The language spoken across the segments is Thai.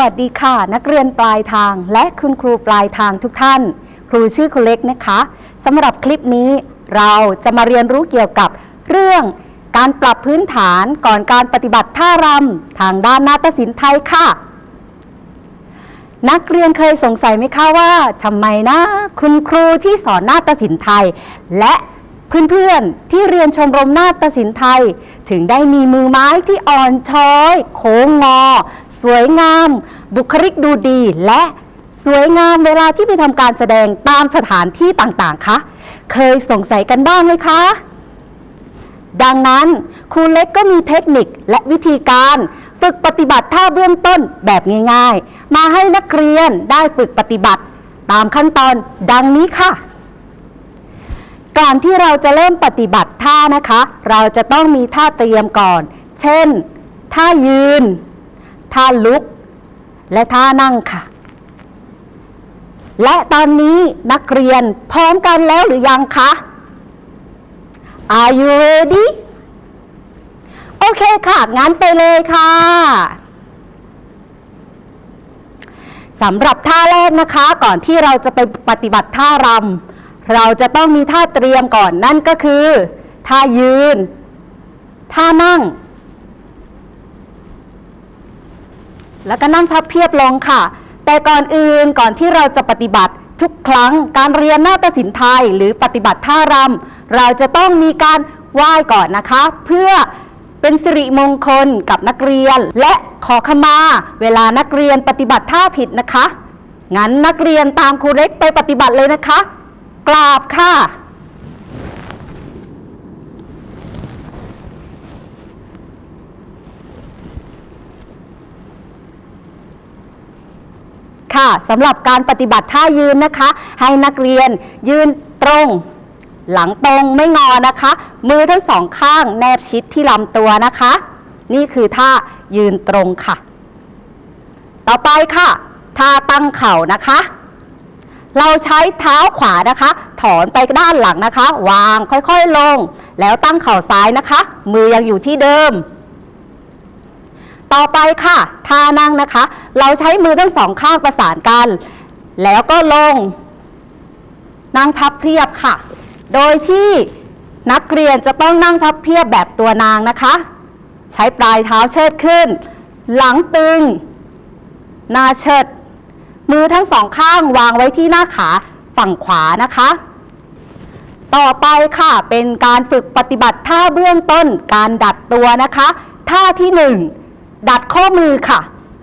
วัสดีค่ะ นักเรียนปลายทางและคุณครูปลายทางทุกท่าน ครูชื่อคุณเล็กนะคะสำหรับคลิปนี้เราจะมาเรียนรู้เกี่ยวกับเรื่องการปรับพื้นฐานก่อนการปฏิบัติท่ารำทางด้านนาฏศิลป์ไทยค่ะ นักเรียนเคยสงสัยไหมคะว่าทำไมนะ คุณครูที่สอนนาฏศิลป์ไทย และ เพื่อนๆ ที่เรียนชมรมนาฏศิลป์ไทย ถึงได้มีมือไม้ที่อ่อนช้อย โค้งงอ สวยงาม บุคลิกดูดี และสวยงามเวลาที่ไปทำการแสดงตามสถานที่ต่างๆ คะ เคยสงสัยกันบ้างไหมคะ ดังนั้นครูเล็กก็มีเทคนิคและวิธีการฝึกปฏิบัติท่าเบื้องต้นแบบง่าย ๆ มาให้นักเรียนได้ฝึกปฏิบัติตามขั้นตอนดังนี้ค่ะ ก่อนที่เราจะเริ่มปฏิบัติท่านะคะ เราจะต้องมีท่าเตรียมก่อน เช่น ท่ายืน ท่าลุก และท่านั่งค่ะ และตอนนี้นักเรียนพร้อมกันแล้วหรือยังคะ Are you ready โอเคค่ะ งั้นไปเลยค่ะสำหรับท่าแรกนะคะ ก่อนที่เราจะไปปฏิบัติท่ารำ เราจะต้องมีท่าเตรียมก่อนนั่นก็คือ ท่ายืน ท่านั่ง แล้วก็นั่งพับเพียบลงค่ะ แต่ก่อนอื่นก่อนที่เราจะปฏิบัติทุกครั้งการเรียนนาฏศิลป์ไทยหรือปฏิบัติท่ารำเราจะต้องมีการไหว้ก่อนนะคะ เพื่อเป็นสิริมงคลกับนักเรียน และขอขมา เวลานักเรียนปฏิบัติท่าผิดนะคะ งั้นนักเรียนตามครูเล็กไปปฏิบัติเลยนะคะ กราบค่ะ ค่ะสำหรับการปฏิบัติท่ายืนนะคะ ให้นักเรียนยืนตรง หลังตรงไม่งอนะคะ มือทั้งสองข้างแนบชิดที่ลำตัวนะคะ นี่คือท่ายืนตรงค่ะ ต่อไปค่ะท่าตั้งเข่านะคะ เราใช้เท้าขวานะคะ ถอนไปด้านหลังนะคะ วางค่อยๆลง แล้วตั้งเข่าซ้ายนะคะ มือยังอยู่ที่เดิม ต่อไปค่ะท่านั่งนะคะ เราใช้มือทั้งสองข้างประสานกัน แล้วก็ลง นั่งพับเพียบค่ะ โดยที่นักเรียนจะต้องนั่งพับเพียบแบบตัวนางนะคะ ใช้ปลายเท้าเชิดขึ้น หลังตึง หน้าเชิด มือทั้งสองข้างวางไว้ที่หน้าขาฝั่งขวานะคะ ต่อไปค่ะเป็นการฝึกปฏิบัติท่าเบื้องต้นการดัดตัวนะคะ ท่าที่หนึ่งดัดข้อมือค่ะ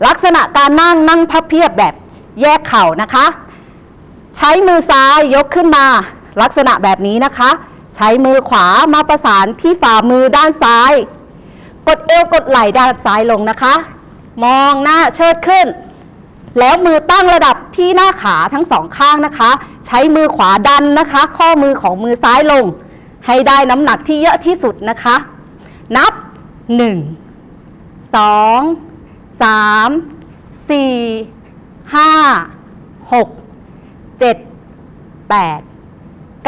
ลักษณะการนั่งนั่งพับเพียบแบบแยกเข่านะคะ ใช้มือซ้ายยกขึ้นมา ลักษณะแบบนี้นะคะ ใช้มือขวามาประสานที่ฝ่ามือด้านซ้าย กดเอวกดไหล่ด้านซ้ายลงนะคะ มองหน้าเชิดขึ้น แล้วมือตั้งระดับที่หน้าขาทั้งสองข้างนะคะ ใช้มือขวาดันนะคะ ข้อมือของมือซ้ายลง ให้ได้น้ำหนักที่เยอะที่สุดนะคะ นับ 1 2 3 4 5 6 7 8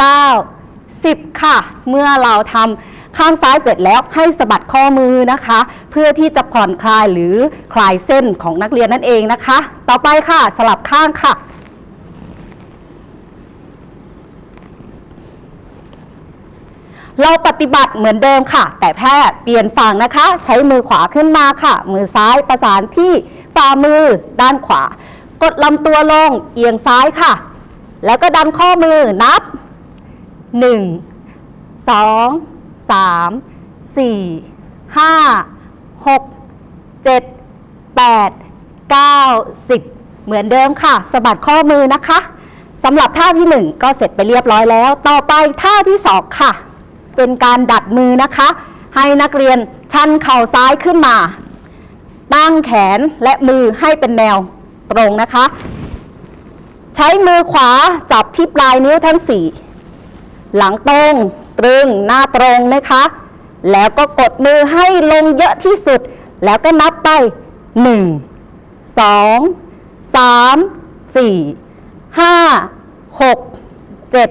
9 10 ค่ะ เมื่อเราทำ ข้างซ้ายเสร็จแล้วให้สะบัดข้อมือนะคะ เพื่อที่จะผ่อนคลายหรือคลายเส้นของนักเรียนนั่นเองนะคะ ต่อไปค่ะสลับข้างค่ะเราปฏิบัติเหมือนเดิมค่ะ แต่แพทย์เปลี่ยนฝั่งนะคะ ใช้มือขวาขึ้นมาค่ะ มือซ้ายประสานที่ฝ่ามือด้านขวา กดลำตัวลงเอียงซ้ายค่ะ แล้วก็ดันข้อมือนับ 1 2 3 4 5 6 7 8 9 10 เหมือนเดิมค่ะสะบัดข้อมือนะคะสำหรับท่าที่ 1 ก็เสร็จไปเรียบร้อยแล้ว ต่อไปท่าที่ 2 ค่ะ เป็นการดัดมือนะคะ ให้นักเรียนชันเข่าซ้ายขึ้นมา ตั้งแขนและมือให้เป็นแนวตรงนะคะ ใช้มือขวาจับที่ปลายนิ้วทั้ง 4 หลังตรง ตรึงหน้าตรงนะคะ แล้วก็กดมือให้ลงเยอะที่สุด แล้วก็นับไป 1 2 3 4 5 6 7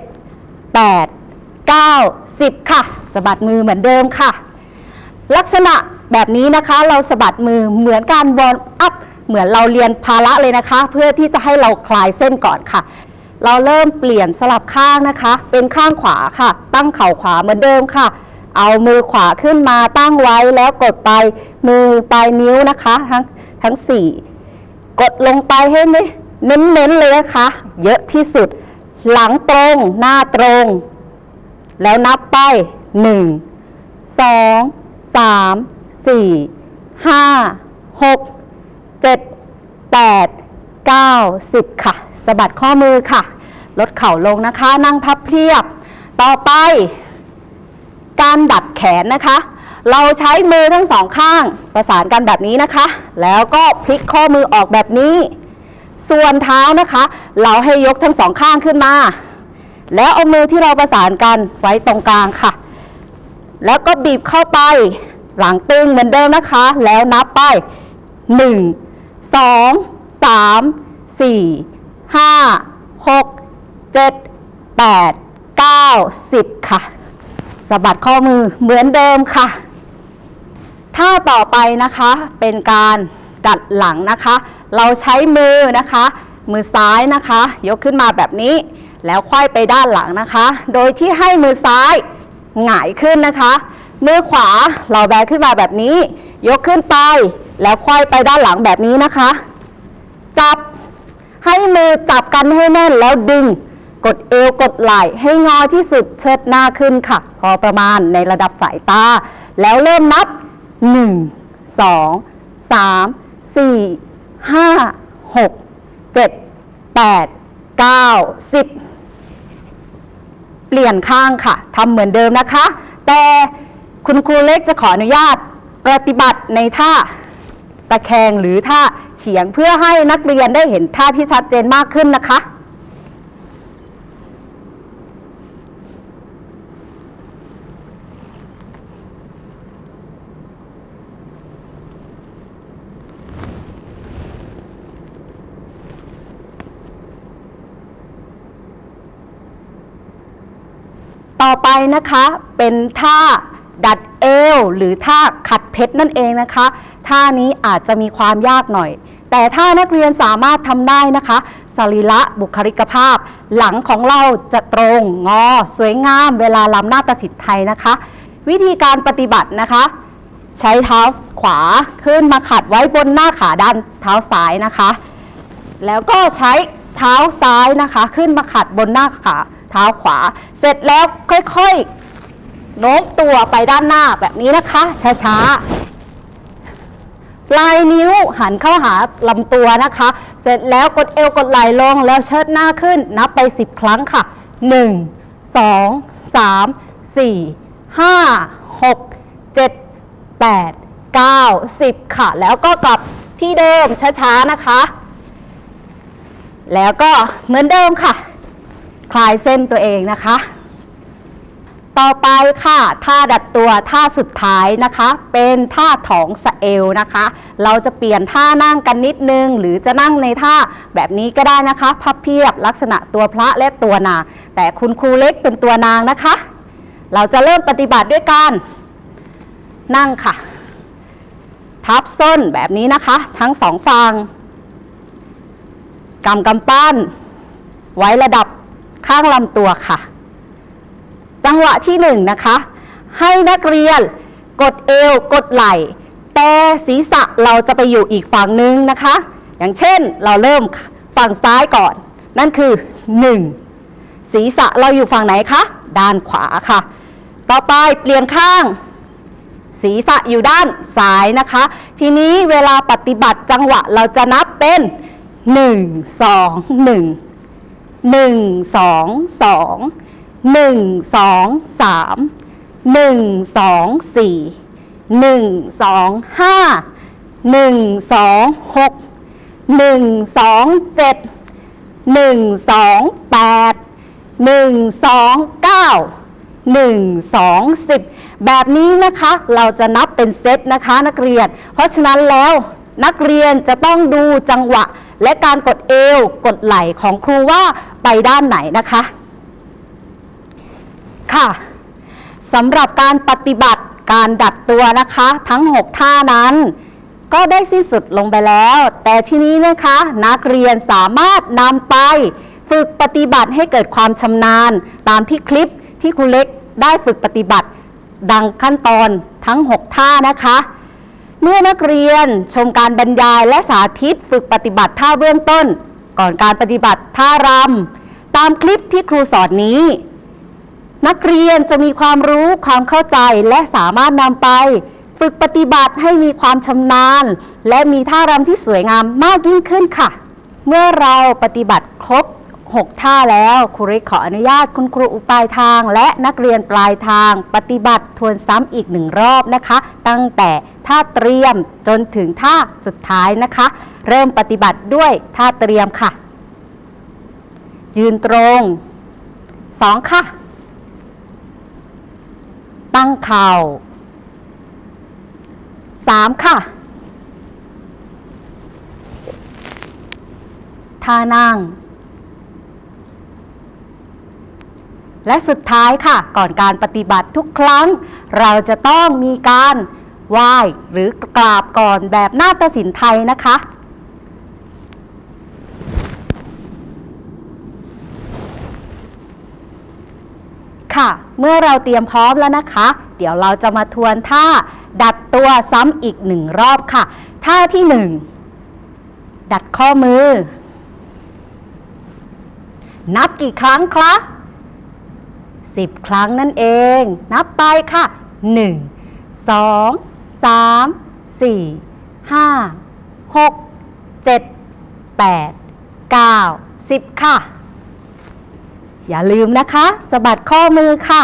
8 9 10 ค่ะสะบัดมือเหมือนเดิมค่ะ ลักษณะแบบนี้นะคะเราสะบัดมือเหมือนการวอร์มอัพเหมือนเราเรียนภาระเลยนะคะ เพื่อที่จะให้เราคลายเส้นก่อนค่ะ เราเริ่มเปลี่ยนสลับข้างนะคะ เป็นข้างขวาค่ะ ตั้งเข่าขวาเหมือนเดิมค่ะ เอามือขวาขึ้นมาตั้งไว้แล้วกดไปมือปลายนิ้วนะคะ ทั้งทั้งสี่กดลงไปให้เน้นๆเลยนะคะ เยอะที่สุด หลังตรงหน้าตรง แล้วนับไปหนึ่งสองสามสี่ห้าหกเจ็ดแปดเก้าสิบค่ะ สะบัดข้อมือค่ะ ลดเข่าลงนะคะ นั่งพับเพียบ ต่อไป การดัดแขนนะคะ เราใช้มือทั้งสองข้าง ประสานกันแบบนี้นะคะ แล้วก็พลิกข้อมือออกแบบนี้ ส่วนเท้านะคะ เราให้ยกทั้งสองข้างขึ้นมา แล้วเอามือที่เราประสานกันไว้ตรงกลางค่ะ แล้วก็บีบเข้าไป หลังตึงเหมือนเดิมนะคะ แล้วนับไป 1 2 3 4 5 6 7 8 9 10ค่ะสะบัดข้อมือเหมือนเดิมค่ะ ท่าต่อไปนะคะเป็นการดัดหลังนะคะ เราใช้มือนะคะ มือซ้ายนะคะ ยกขึ้นมาแบบนี้ แล้วค่อยไปด้านหลังนะคะ โดยที่ให้มือซ้ายหงายขึ้นนะคะ มือขวาเราแบกขึ้นมาแบบนี้ ยกขึ้นไปแล้วค่อยไปด้านหลังแบบนี้นะคะ จับ ให้มือจับกันให้แน่นแล้วดึง กดเอวกดไหล่ให้งอที่สุดเชิดหน้าขึ้นค่ะ พอประมาณในระดับสายตา แล้วเริ่มนับ 1 2 3 4 5 6 7 8 9 10 เปลี่ยนข้างค่ะทำเหมือนเดิมนะคะ แต่คุณครูเล็กจะขออนุญาตปฏิบัติในท่า ตะแคงหรือท่าเฉียงเพื่อให้นักเรียนได้เห็นท่าที่ชัดเจนมากขึ้นนะคะ ต่อไปนะคะเป็นท่าดัดเอวหรือท่าขัดเพชรนั่นเองนะคะ ท่านี้อาจจะมีความยากหน่อย แต่ถ้านักเรียนสามารถทำได้นะคะสรีระบุคลิกภาพ หลังของเราจะตรงงอ สวยงาม เวลาลำหน้าตสิทธิ์ไทยนะคะ วิธีการปฏิบัตินะคะ ใช้เท้าขวาขึ้นมาขัดไว้บนหน้าขาด้านเท้าซ้ายนะคะ แล้วก็ใช้เท้าซ้ายนะคะ ขึ้นมาขัดบนหน้าขาเท้าขวา เสร็จแล้วค่อยๆโน้มตัวไปด้านหน้าแบบนี้นะคะ ช้าๆ ปลายนิ้วหันเข้าหาลำตัวนะคะ เสร็จแล้วกดเอวกดไหล่ลงแล้วเชิดหน้าขึ้น นับไป 10 ครั้งค่ะ 1 2 3 4 5 6 7 8 9 10 ค่ะ แล้วก็กลับที่เดิมช้าๆนะคะ แล้วก็เหมือนเดิมค่ะ คลายเส้นตัวเองนะคะ ต่อไปค่ะท่าดัดตัวท่าสุดท้ายนะคะ เป็นท่าถองสะเอวนะคะ เราจะเปลี่ยนท่านั่งกันนิดนึง หรือจะนั่งในท่าแบบนี้ก็ได้นะคะพับเพียบลักษณะตัวพระและตัวนาง แต่คุณครูเล็กเป็นตัวนางนะคะ เราจะเริ่มปฏิบัติด้วยการนั่งค่ะ ทับส้นแบบนี้นะคะ ทั้งสองฝั่งกำกำปั้น ไว้ระดับข้างลำตัวค่ะ จังหวะที่หนึ่งนะคะ ให้นักเรียนกดเอวกดไหล่แต่ศีรษะเราจะไปอยู่อีกฝั่งหนึ่งนะคะ อย่างเช่นเราเริ่มฝั่งซ้ายก่อน นั่นคือ 1 ศีรษะเราอยู่ฝั่งไหนคะด้านขวาค่ะ ต่อไปเปลี่ยนข้าง ศีรษะอยู่ด้านซ้ายนะคะ ทีนี้เวลาปฏิบัติจังหวะเราจะนับเป็น 1 2 1 1 2 2 1 2 3 1 2 4 1 2 5 1 2 6 1 2 7 1 2 8 1 2 9 1 2 10 แบบนี้นะคะเราจะนับเป็นเซตนะคะนักเรียน เพราะฉะนั้นแล้วนักเรียนจะต้องดูจังหวะ และการกดเอว กดไหล่ของครูว่าไปด้านไหนนะคะ ค่ะสำหรับการปฏิบัติการดัดตัวนะคะ ทั้ง 6 ท่านั้น ก็ได้สิ้นสุดลงไปแล้ว แต่ที่นี้นะคะ นักเรียนสามารถนำไปฝึกปฏิบัติให้เกิดความชำนาญ ตามที่คลิปที่ครูเล็กได้ฝึกปฏิบัติ ดังขั้นตอนทั้ง 6 ท่านะคะ เมื่อนักเรียนชมการบรรยายและสาธิตฝึกปฏิบัติท่าเบื้องต้น ก่อนการปฏิบัติท่ารำตามคลิปที่ครูสอนนี้ นักเรียนจะมีความรู้ความเข้าใจและสามารถนำไป ฝึกปฏิบัติให้มีความชำนาญ และมีท่ารำที่สวยงามมากยิ่งขึ้นค่ะ เมื่อเราปฏิบัติครบ 6 ท่าแล้วครูรกขออนุญาตคุณครูอุปลายทาง และนักเรียนปลายทาง ปฏิบัติทวนซ้ำอีกหนึ่งรอบนะคะ ตั้งแต่ท่าเตรียมจนถึงท่าสุดท้ายนะคะ เริ่มปฏิบัติด้วยท่าเตรียมค่ะ ยืนตรง 2 ค่ะ ตั้งเข่า 3 ค่ะ ท่านั่ง และสุดท้ายค่ะ ก่อนการปฏิบัติทุกครั้ง เราจะต้องมีการไหว้หรือกราบก่อนแบบนาฏศิลป์ไทยนะคะ ค่ะ เมื่อเราเตรียมพร้อมแล้วนะคะ เดี๋ยวเราจะมาทวนท่าดัดตัวซ้ำอีกหนึ่งรอบค่ะ ท่าที่หนึ่งดัดข้อมือ นับกี่ครั้งคะสิบครั้งนั่นเอง นับไปค่ะหนึ่งสองสามสี่ห้าหกเจ็ดแปดเก้าสิบค่ะ อย่าลืมนะคะสะบัดข้อมือค่ะ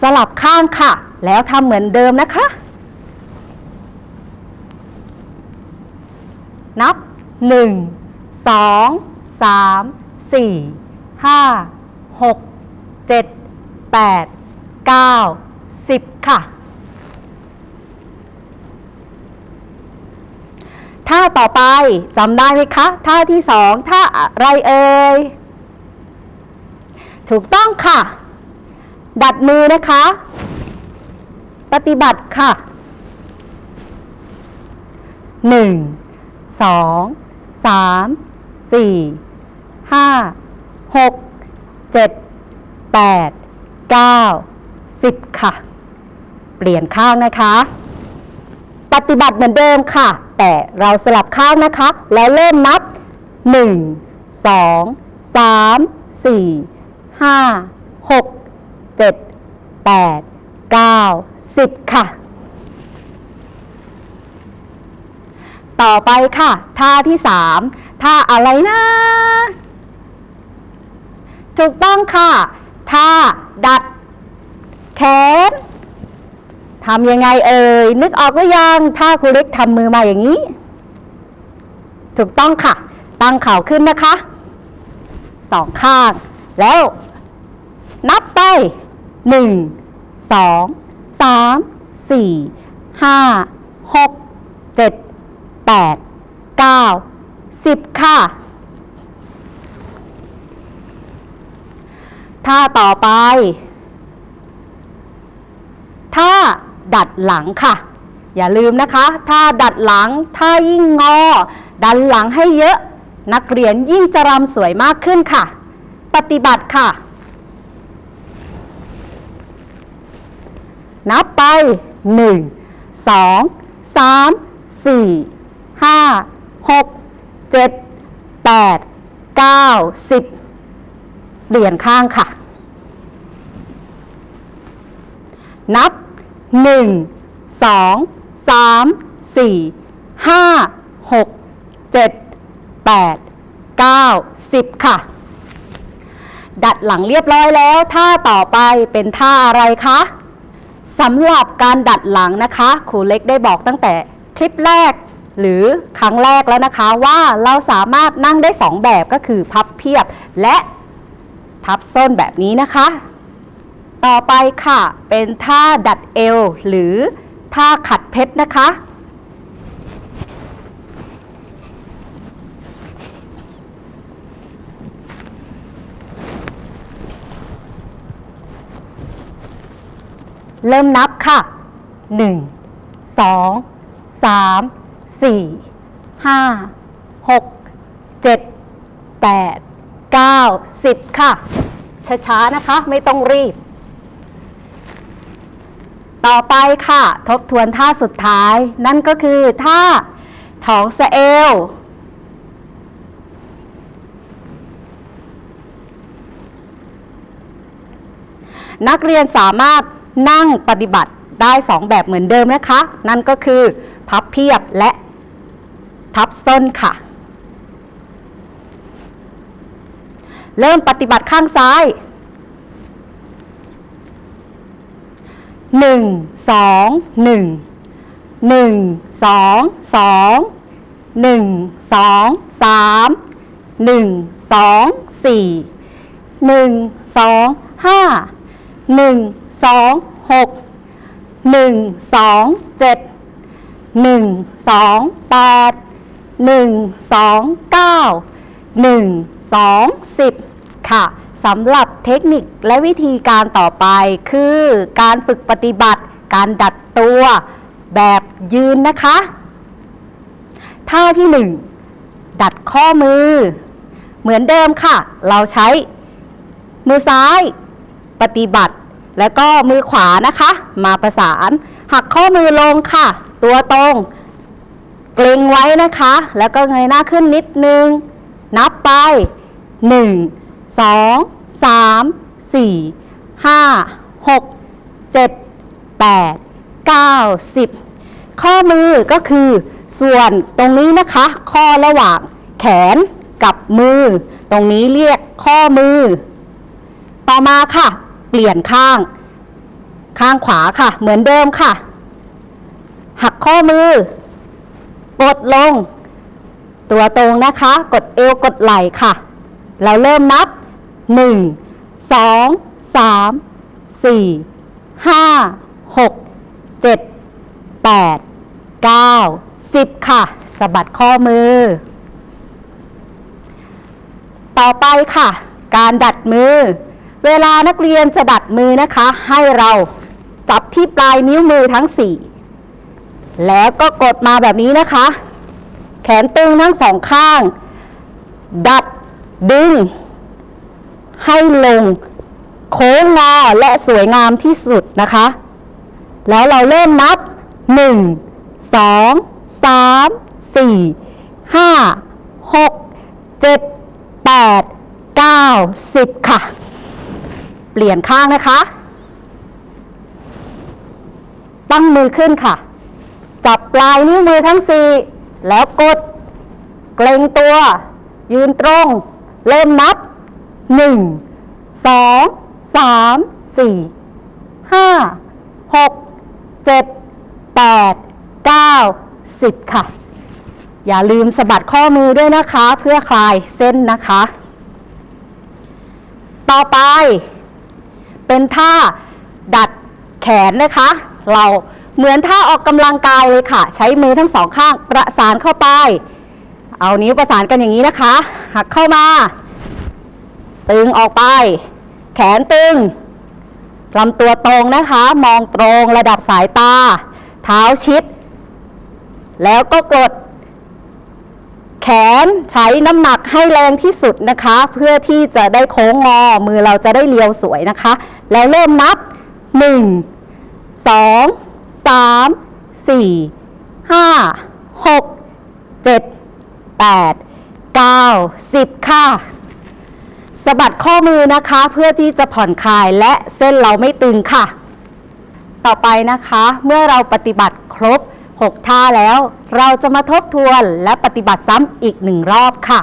สลับข้างค่ะ แล้วทำเหมือนเดิมนะคะ นับ 1 2 3 4 5 6 7 8 9 10 ค่ะ ท่าต่อไปจำได้ไหมคะ ท่าที่สองท่าอะไรเอ่ย ถูกต้องค่ะ ดัดมือนะคะ ปฏิบัติค่ะหนึ่งสองสามสี่ห้าหกเจ็ดแปดเก้าสิบค่ะ เปลี่ยนข้างนะคะ ปฏิบัติเหมือนเดิมค่ะ แต่เราสลับข้างนะคะ แล้วเริ่มนับ 1 2 3 4 5 6 7 8 9 10 ค่ะ ต่อไปค่ะ ท่าที่ 3 ท่าอะไรนะ ถูกต้องค่ะ ท่าดัดแขน ทำยังไงเอ่ย นึกออกหรือยัง ถ้าครูเล็กทำมือมาอย่างนี้ ถูกต้องค่ะ ตั้งเข่าขึ้นนะคะ สองข้าง แล้ว นับไปหนึ่ง สอง สาม สี่ ห้า หก เจ็ด แปด เก้า สิบค่ะท่าต่อไป ถ้า ดัดหลังค่ะ อย่าลืมนะคะ ถ้าดัดหลังถ้ายิ่งงอ ดันหลังให้เยอะ นักเรียนยิ่งจะรำสวยมากขึ้นค่ะ ปฏิบัติค่ะ นับไป 1 2 3 4 5 6 7 8 9 10เปลี่ยนข้างค่ะ นับ 1 2 3 4 5 6 7 8 9 10ค่ะ ดัดหลังเรียบร้อยแล้วท่าต่อไปเป็นท่าอะไรคะสำหรับการดัดหลังนะคะครูเล็กได้บอกตั้งแต่คลิปแรกหรือครั้งแรกแล้วนะคะว่าเราสามารถนั่งได้ 2 แบบก็คือพับเพียบและพับส้นแบบนี้นะคะ ต่อไปค่ะ เป็นท่าดัดเอว หรือท่าขัดเพชรนะคะ เริ่มนับค่ะ 1 2 3 4 5 6 7 8 9 10 ค่ะ ช้า ๆ นะคะ ไม่ต้องรีบ ต่อไปค่ะ ทบทวนท่าสุดท้าย นั่นก็คือท่าท้องสะเอว นักเรียนสามารถนั่งปฏิบัติได้2แบบเหมือนเดิมนะคะ นั่นก็คือพับเพียบและทับส้นค่ะ เริ่มปฏิบัติข้างซ้าย หนึ่งสองหนึ่งหนึ่งสองสองหนึ่งสองสามหนึ่งสองสี่หนึ่งสองห้าหนึ่งสองหกหนึ่งสองเจ็ดหนึ่งสองแปดหนึ่งสองเก้าหนึ่งสองสิบค่ะ สำหรับเทคนิคและวิธีการต่อไปคือการฝึกปฏิบัติ การดัดตัวแบบยืนนะคะ ท่าที่ 1 ดัดข้อมือ เหมือนเดิมค่ะ เราใช้มือซ้ายปฏิบัติ แล้วก็มือขวานะคะ มาประสาน หักข้อมือลงค่ะ ตัวตรง เกรงไว้นะคะ แล้วก็เงยหน้าขึ้นนิดนึง นับไป 1 2 3 4 5 6 7 8 9 10ข้อมือก็คือ ส่วนตรงนี้นะคะ ข้อระหว่างแขนกับมือ ตรงนี้เรียกข้อมือ ต่อมาค่ะ เปลี่ยนข้าง ข้างขวาค่ะ เหมือนเดิมค่ะ หักข้อมือกดลง ตัวตรงนะคะ กดเอวกดไหล่ค่ะ เราเริ่มนับ 1 2 3 4 5 6 7 8 9 10 ค่ะสะบัดข้อมือ ต่อไปค่ะ การดัดมือ เวลานักเรียนจะดัดมือนะคะ ให้เราจับที่ปลายนิ้วมือทั้ง 4 แล้วก็กดมาแบบนี้นะคะ แขนตึงทั้งสองข้าง ดัดดึง ให้ลงโค้งงอและสวยงามที่สุดนะคะ แล้วเราเริ่มนับ 1 2 3 4 5 6 7 8 9 10 ค่ะ เปลี่ยนข้างนะคะ ตั้งมือขึ้นค่ะ จับปลายนิ้วมือทั้ง4แล้วกด เกรงตัว ยืนตรง เริ่มนับ 1 2 3 4 5 6 7 8 9 10ค่ะ อย่าลืมสะบัดข้อมือด้วยนะคะ เพื่อคลายเส้นนะคะ ต่อไป เป็นท่าดัดแขนนะคะ เราเหมือนท่าออกกำลังกายเลยค่ะ ใช้มือทั้งสองข้างประสานเข้าไป เอานิ้วประสานกันอย่างนี้นะคะ หักเข้ามา ตึงออกไป แขนตึงลำตัวตรงนะคะ มองตรงระดับสายตา เท้าชิด แล้วก็กด แขนใช้น้ำหนักให้แรงที่สุดนะคะ เพื่อที่จะได้โค้งงอ มือเราจะได้เรียวสวยนะคะ แล้วเริ่มนับ 1 2 3 4 5 6 7 8 9 10 ค่ะ สะบัดข้อมือนะคะเพื่อที่จะผ่อนคลายและเส้นเราไม่ตึงค่ะ ต่อไปนะคะเมื่อเราปฏิบัติครบ 6 ท่าแล้ว เราจะมาทบทวนและปฏิบัติซ้ำอีกหนึ่งรอบค่ะ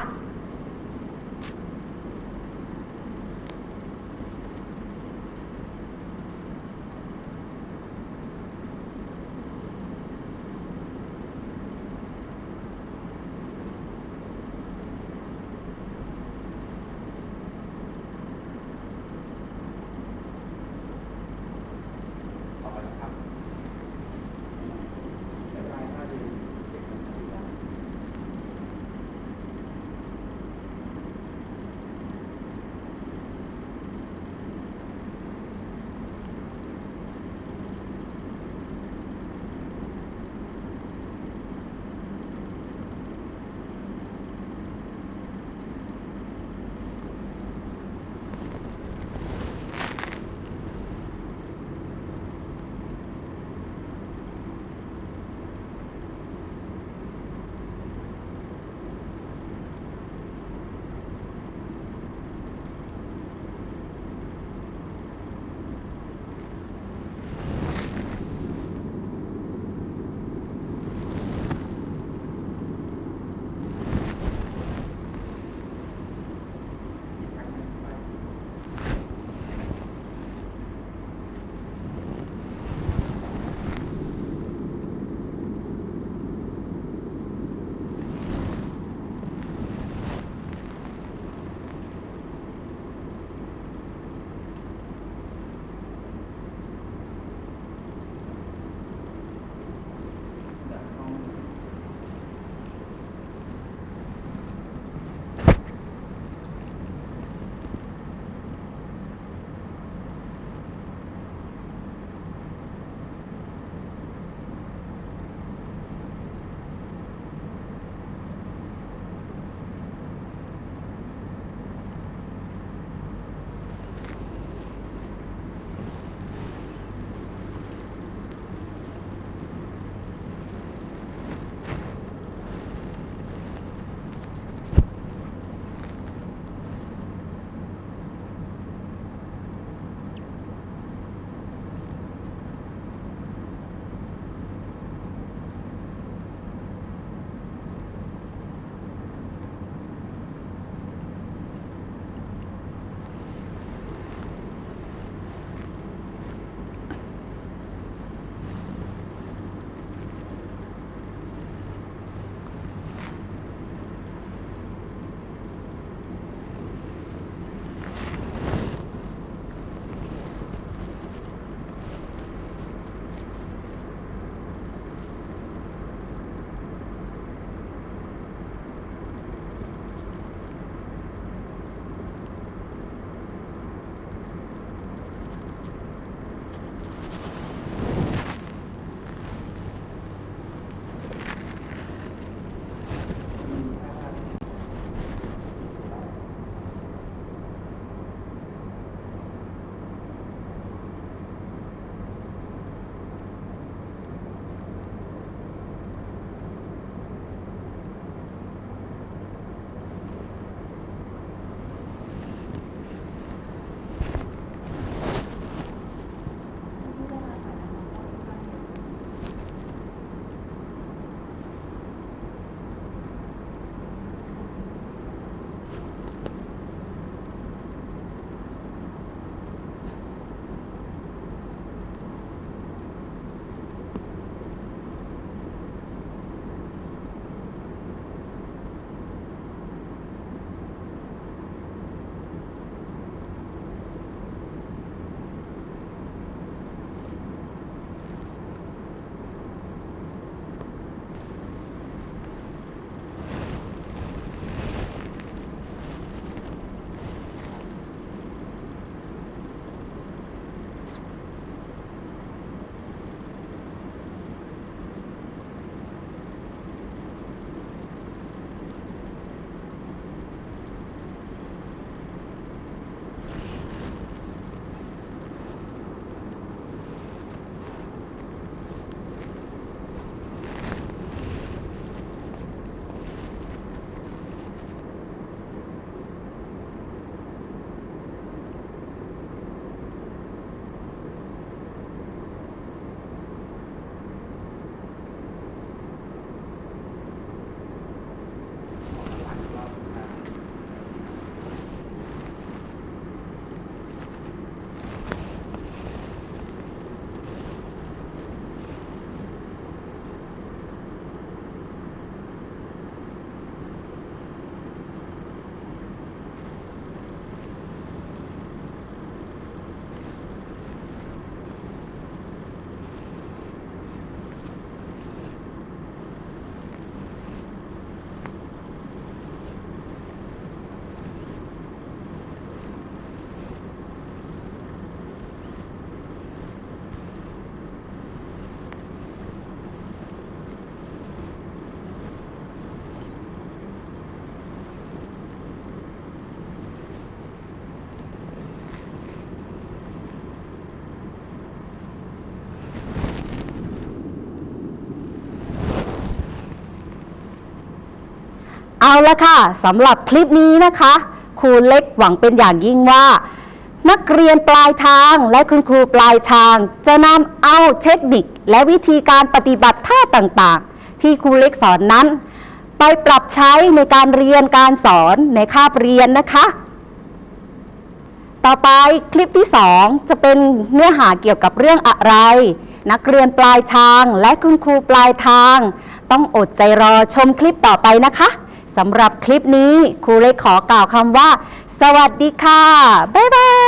เอาละค่ะสำหรับคลิปนี้นะคะครูเล็กหวังเป็นอย่างยิ่งว่า นักเรียนปลายทางและคุณครูปลายทาง จะนำเอาเทคนิค และวิธีการปฏิบัติท่าต่างๆ ที่ครูเล็กสอนนั้น ไปปรับใช้ในการเรียนการสอนในคาบเรียนนะคะ ต่อไปคลิปที่ 2 จะเป็นเนื้อหาเกี่ยวกับเรื่องอะไร นักเรียนปลายทางและคุณครูปลายทาง ต้องอดใจรอชมคลิปต่อไปนะคะ สำหรับคลิปนี้ครูเล็กขอกล่าวคำว่า สวัสดีค่ะ บ๊ายบา